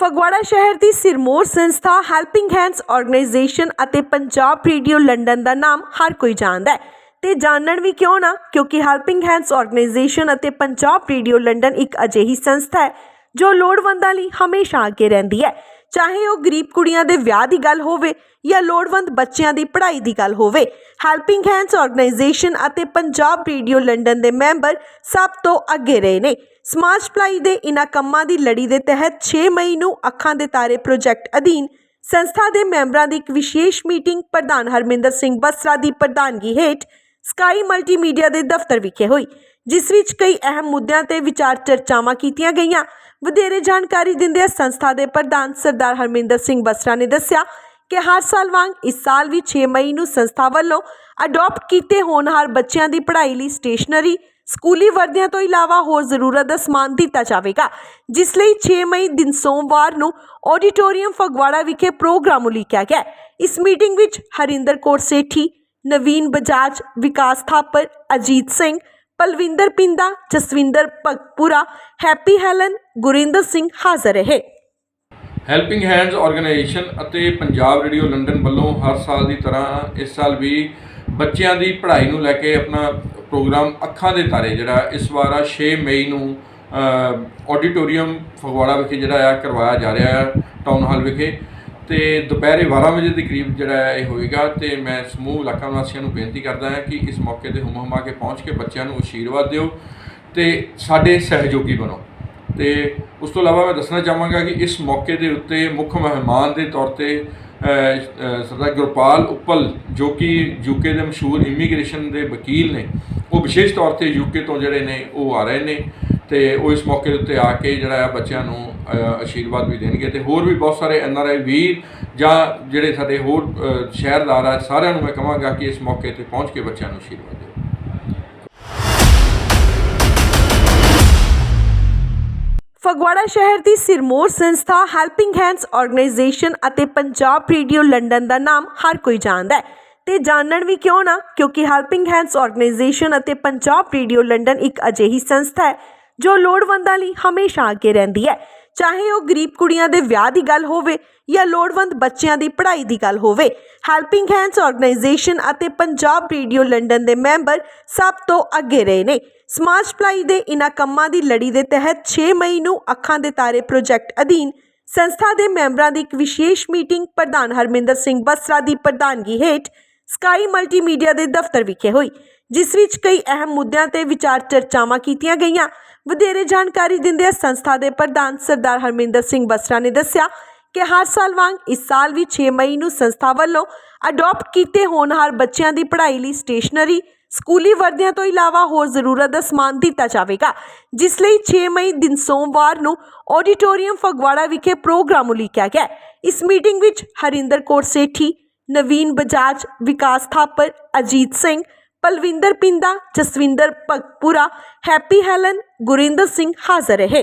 ਫਗਵਾੜਾ ਸ਼ਹਿਰ ਦੀ ਸਿਰਮੋਰ ਸੰਸਥਾ helping hands organisation ਅਤੇ ਪੰਜਾਬ ਰੇਡੀਓ ਲੰਡਨ ਦਾ ਨਾਮ ਹਰ ਕੋਈ ਜਾਣਦਾ ਹੈ। ਤੇ ਜਾਣਨ ਵੀ ਕਿਉਂ ਨਾ? ਕਿਉਂਕਿ ਹੈਲਪਿੰਗ ਹੈਂਡਸ ਆਰਗੇਨਾਈਜੇਸ਼ਨ ਅਤੇ ਪੰਜਾਬ ਰੇਡੀਓ ਲੰਡਨ ਇੱਕ ਅਜਿਹੀ ਸੰਸਥਾ ਹੈ, ਜੋ ਲੋੜਵੰਦਾਂ ਲਈ ਹਮੇਸ਼ਾ ਅੱਗੇ ਰਹਿੰਦੀ ਹੈ। ਚਾਹੇ ਉਹ ਗਰੀਬ ਕੁੜੀਆਂ ਦੇ ਵਿਆਹ ਦੀ ਗੱਲ ਹੋਵੇ ਜਾਂ ਲੋੜਵੰਦ ਬੱਚਿਆਂ ਦੀ ਪੜ੍ਹਾਈ ਦੀ ਗੱਲ ਹੋਵੇ, ਹੈਲਪਿੰਗ ਹੈਂਡਸ ਆਰਗੇਨਾਈਜੇਸ਼ਨ ਅਤੇ ਪੰਜਾਬ ਰੇਡੀਓ ਲੰਡਨ ਦੇ ਮੈਂਬਰ ਸਭ ਤੋਂ ਅੱਗੇ ਰਹੇ ਨੇ। ਸਮਾਜ ਭਲਾਈ ਦੇ ਇਨ੍ਹਾਂ ਕੰਮਾਂ ਦੀ ਲੜੀ ਦੇ ਤਹਿਤ 6 ਮਈ ਨੂੰ ਅੱਖਾਂ ਦੇ ਤਾਰੇ ਪ੍ਰੋਜੈਕਟ ਅਧੀਨ ਸੰਸਥਾ ਦੇ ਮੈਂਬਰਾਂ ਦੀ ਇੱਕ ਵਿਸ਼ੇਸ਼ ਮੀਟਿੰਗ ਪ੍ਰਧਾਨ ਹਰਮਿੰਦਰ ਸਿੰਘ ਬਸਰਾ ਦੀ ਪ੍ਰਧਾਨਗੀ ਹੇਠ ਸਕਾਈ ਮਲਟੀਮੀਡੀਆ ਦੇ ਦਫ਼ਤਰ ਵਿਖੇ ਹੋਈ, ਜਿਸ ਵਿੱਚ ਕਈ ਅਹਿਮ ਮੁੱਦਿਆਂ ਤੇ ਵਿਚਾਰ ਚਰਚਾਵਾਂ ਕੀਤੀਆਂ ਗਈਆਂ। ਵਧੇਰੇ ਜਾਣਕਾਰੀ ਦਿੰਦਿਆਂ ਸੰਸਥਾ ਦੇ ਪ੍ਰਧਾਨ ਸਰਦਾਰ ਹਰਮਿੰਦਰ ਸਿੰਘ ਬਸਰਾ ਨੇ ਦੱਸਿਆ ਕਿ ਹਰ ਸਾਲ ਵਾਂਗ ਇਸ ਸਾਲ ਵੀ 6 ਮਈ ਨੂੰ ਸੰਸਥਾ ਵੱਲੋਂ ਅਡਾਪਟ ਕੀਤੇ ਹੋਣਹਾਰ ਬੱਚਿਆਂ ਦੀ ਪੜ੍ਹਾਈ ਲਈ ਸਟੇਸ਼ਨਰੀ ਸਕੂਲੀ ਵਰਦੀਆਂ ਤੋਂ ਇਲਾਵਾ ਹੋਰ ਜ਼ਰੂਰਤ ਦਾ ਸਮਾਨ ਦਿੱਤਾ ਜਾਵੇਗਾ, ਜਿਸ ਲਈ 6 ਮਈ ਦਿਨ ਸੋਮਵਾਰ ਨੂੰ ਆਡੀਟੋਰੀਅਮ ਫਗਵਾੜਾ ਵਿਖੇ ਪ੍ਰੋਗਰਾਮ ਉਲੀਕਿਆ ਗਿਆ। ਇਸ ਮੀਟਿੰਗ ਵਿੱਚ ਹਰਿੰਦਰ ਕੌਰ ਸੇਠੀ, ਨਵੀਨ ਬਜਾਜ, ਵਿਕਾਸ ਥਾਪਰ, ਅਜੀਤ ਸਿੰਘ, ਪਲਵਿੰਦਰ ਪਿੰਦਾ, ਜਸਵਿੰਦਰ ਭਗਪੁਰਾ, ਹੈਪੀ ਹੈਲਨ, ਗੁਰਿੰਦਰ ਸਿੰਘ ਹਾਜ਼ਰ ਰਹੇ। ਹੈਲਪਿੰਗ ਹੈਂਡਸ ਆਰਗੇਨਾਈਜੇਸ਼ਨ ਅਤੇ ਪੰਜਾਬ ਰੇਡੀਓ ਲੰਡਨ ਵੱਲੋਂ ਹਰ ਸਾਲ ਦੀ ਤਰ੍ਹਾਂ ਇਸ ਸਾਲ ਵੀ ਬੱਚਿਆਂ ਦੀ ਪੜ੍ਹਾਈ ਨੂੰ ਲੈ ਕੇ ਆਪਣਾ ਪ੍ਰੋਗਰਾਮ ਅੱਖਾਂ ਦੇ ਤਾਰੇ ਜਿਹੜਾ ਇਸ ਵਾਰ ਆ 6 ਮਈ ਨੂੰ ਆਡੀਟੋਰੀਅਮ ਫਗਵਾੜਾ ਵਿਖੇ ਜਿਹੜਾ ਆ ਕਰਵਾਇਆ ਜਾ ਰਿਹਾ ਹੈ ਟਾਊਨ ਹਾਲ ਵਿਖੇ। ਤੇ ਦੁਪਹਿਰੇ 12 ਵਜੇ ਦੇ ਕਰੀਬ ਜਿਹੜਾ ਹੈ ਇਹ ਹੋਏਗਾ ਤੇ ਮੈਂ ਸਮੂਹ ਇਲਾਕਾ ਨਿਵਾਸੀਆਂ ਨੂੰ ਬੇਨਤੀ ਕਰਦਾ ਹਾਂ ਕਿ ਇਸ ਮੌਕੇ ਤੇ ਹੁਮ ਹੁਮਾ ਕੇ ਪਹੁੰਚ ਕੇ ਬੱਚਿਆਂ ਨੂੰ ਅਸ਼ੀਰਵਾਦ ਦਿਓ ਤੇ ਸਾਡੇ ਸਹਿਯੋਗੀ ਬਣੋ। ਤੇ ਉਸ ਤੋਂ ਇਲਾਵਾ ਮੈਂ ਦੱਸਣਾ ਚਾਹਾਂਗਾ ਕਿ ਇਸ ਮੌਕੇ ਦੇ ਉੱਤੇ ਮੁੱਖ ਮਹਿਮਾਨ ਦੇ ਤੌਰ ਤੇ ਸਰਦਾਰ ਗੁਰਪਾਲ ਉੱਪਲ ਜੋ ਕਿ ਯੂਕੇ ਦੇ ਮਸ਼ਹੂਰ ਇਮੀਗ੍ਰੇਸ਼ਨ ਦੇ ਵਕੀਲ ਨੇ ਉਹ ਵਿਸ਼ੇਸ਼ ਤੌਰ ਤੇ ਯੂਕੇ ਤੋਂ ਜਿਹੜੇ ਨੇ ਉਹ ਆ ਰਹੇ ਨੇ ਤੇ ਉਹ ਇਸ ਮੌਕੇ ਦੇ ਉੱਤੇ ਆ ਕੇ ਜਿਹੜਾ ਆ ਬੱਚਿਆਂ ਨੂੰ ਅ, ਅਸ਼ੀਰਵਾਦ ਵੀ ਦੇਣਗੇ ਤੇ ਹੋਰ ਵੀ ਬਹੁਤ ਸਾਰੇ ਐਨ ਆਰ ਆਈ ਵੀਰ ਜਾਂ ਜਿਹੜੇ ਸਾਡੇ ਹੋਰ ਸ਼ਹਿਰਦਾਰ ਆ ਸਾਰਿਆਂ ਨੂੰ ਮੈਂ ਕਹਾਂਗਾ ਕਿ ਇਸ ਮੌਕੇ ਤੇ ਪਹੁੰਚ ਕੇ ਬੱਚਿਆਂ ਨੂੰ ਅਸ਼ੀਰਵਾਦ ਦਿਓ ਫਗਵਾੜਾ ਸ਼ਹਿਰ ਦੀ ਸਿਰਮੋਰ ਸੰਸਥਾ ਹੈਲਪਿੰਗ ਹੈਂਡਸ ਆਰਗੇਨਾਈਜੇਸ਼ਨ ਅਤੇ ਪੰਜਾਬ ਰੇਡੀਓ ਲੰਡਨ ਦਾ ਨਾਮ ਹਰ ਕੋਈ ਜਾਣਦਾ ਹੈ। ਤੇ ਜਾਣਨ ਵੀ ਕਿਉਂ ਨਾ? ਕਿਉਂਕਿ ਹੈਲਪਿੰਗ ਹੈਂਡਸ ਆਰਗੇਨਾਈਜੇਸ਼ਨ ਅਤੇ ਪੰਜਾਬ ਰੇਡੀਓ ਲੰਡਨ ਇੱਕ ਅਜਿਹੀ ਸੰਸਥਾ ਹੈ, ਜੋ ਲੋੜਵੰਦਾਂ ਲਈ ਹਮੇਸ਼ਾ ਅੱਗੇ ਰਹਿੰਦੀ ਹੈ। ਚਾਹੇ ਉਹ ਗਰੀਬ ਕੁੜੀਆਂ ਦੇ ਵਿਆਹ ਦੀ ਗੱਲ ਹੋਵੇ ਜਾਂ ਲੋੜਵੰਦ ਬੱਚਿਆਂ ਦੀ ਪੜ੍ਹਾਈ ਦੀ ਗੱਲ ਹੋਵੇ, ਹੈਲਪਿੰਗ ਹੈਂਡਸ ਆਰਗੇਨਾਈਜੇਸ਼ਨ ਅਤੇ ਪੰਜਾਬ ਰੇਡੀਓ ਲੰਡਨ ਦੇ ਮੈਂਬਰ ਸਭ ਤੋਂ ਅੱਗੇ ਰਹੇ ਨੇ। ਸਮਾਜ ਭਲਾਈ ਦੇ ਇਨ੍ਹਾਂ ਕੰਮਾਂ ਦੀ ਲੜੀ ਦੇ ਤਹਿਤ 6 ਮਈ ਨੂੰ ਅੱਖਾਂ ਦੇ ਤਾਰੇ ਪ੍ਰੋਜੈਕਟ ਅਧੀਨ ਸੰਸਥਾ ਦੇ ਮੈਂਬਰਾਂ ਦੀ ਇੱਕ ਵਿਸ਼ੇਸ਼ ਮੀਟਿੰਗ ਪ੍ਰਧਾਨ ਹਰਮਿੰਦਰ ਸਿੰਘ ਬਸਰਾ ਦੀ ਪ੍ਰਧਾਨਗੀ ਹੇਠ ਸਕਾਈ ਮਲਟੀਮੀਡੀਆ ਦੇ ਦਫ਼ਤਰ ਵਿਖੇ ਹੋਈ, ਜਿਸ ਵਿੱਚ ਕਈ ਅਹਿਮ ਮੁੱਦਿਆਂ ਤੇ ਵਿਚਾਰ ਚਰਚਾਵਾਂ ਕੀਤੀਆਂ ਗਈਆਂ। ਵਧੇਰੇ ਜਾਣਕਾਰੀ ਦਿੰਦਿਆਂ ਸੰਸਥਾ ਦੇ ਪ੍ਰਧਾਨ ਸਰਦਾਰ ਹਰਮਿੰਦਰ ਸਿੰਘ ਬਸਰਾ ਨੇ ਦੱਸਿਆ ਕਿ ਹਰ ਸਾਲ ਵਾਂਗ ਇਸ ਸਾਲ ਵੀ 6 ਮਈ ਨੂੰ ਸੰਸਥਾ ਵੱਲੋਂ ਅਡਾਪਟ ਕੀਤੇ ਹੋਣਹਾਰ ਬੱਚਿਆਂ ਦੀ ਪੜ੍ਹਾਈ ਲਈ ਸਟੇਸ਼ਨਰੀ ਸਕੂਲੀ ਵਰਦੀਆਂ ਤੋਂ ਇਲਾਵਾ ਹੋਰ ਜ਼ਰੂਰਤ ਦਾ ਸਮਾਨ ਦਿੱਤਾ ਜਾਵੇਗਾ, ਜਿਸ ਲਈ 6 ਮਈ ਦਿਨ ਸੋਮਵਾਰ ਨੂੰ ਆਡੀਟੋਰੀਅਮ ਫਗਵਾੜਾ ਵਿਖੇ ਪ੍ਰੋਗਰਾਮ ਉਲੀਕਿਆ ਗਿਆ। ਇਸ ਮੀਟਿੰਗ ਵਿੱਚ ਹਰਿੰਦਰ ਕੌਰ ਸੇਠੀ, ਨਵੀਨ ਬਜਾਜ, ਵਿਕਾਸ ਥਾਪਰ, ਅਜੀਤ ਸਿੰਘ, ਪਲਵਿੰਦਰ ਪਿੰਦਾ, ਜਸਵਿੰਦਰ ਭਗਪੁਰਾ, ਹੈਪੀ ਹੈਲਨ, ਗੁਰਿੰਦਰ ਸਿੰਘ ਹਾਜ਼ਰ ਰਹੇ।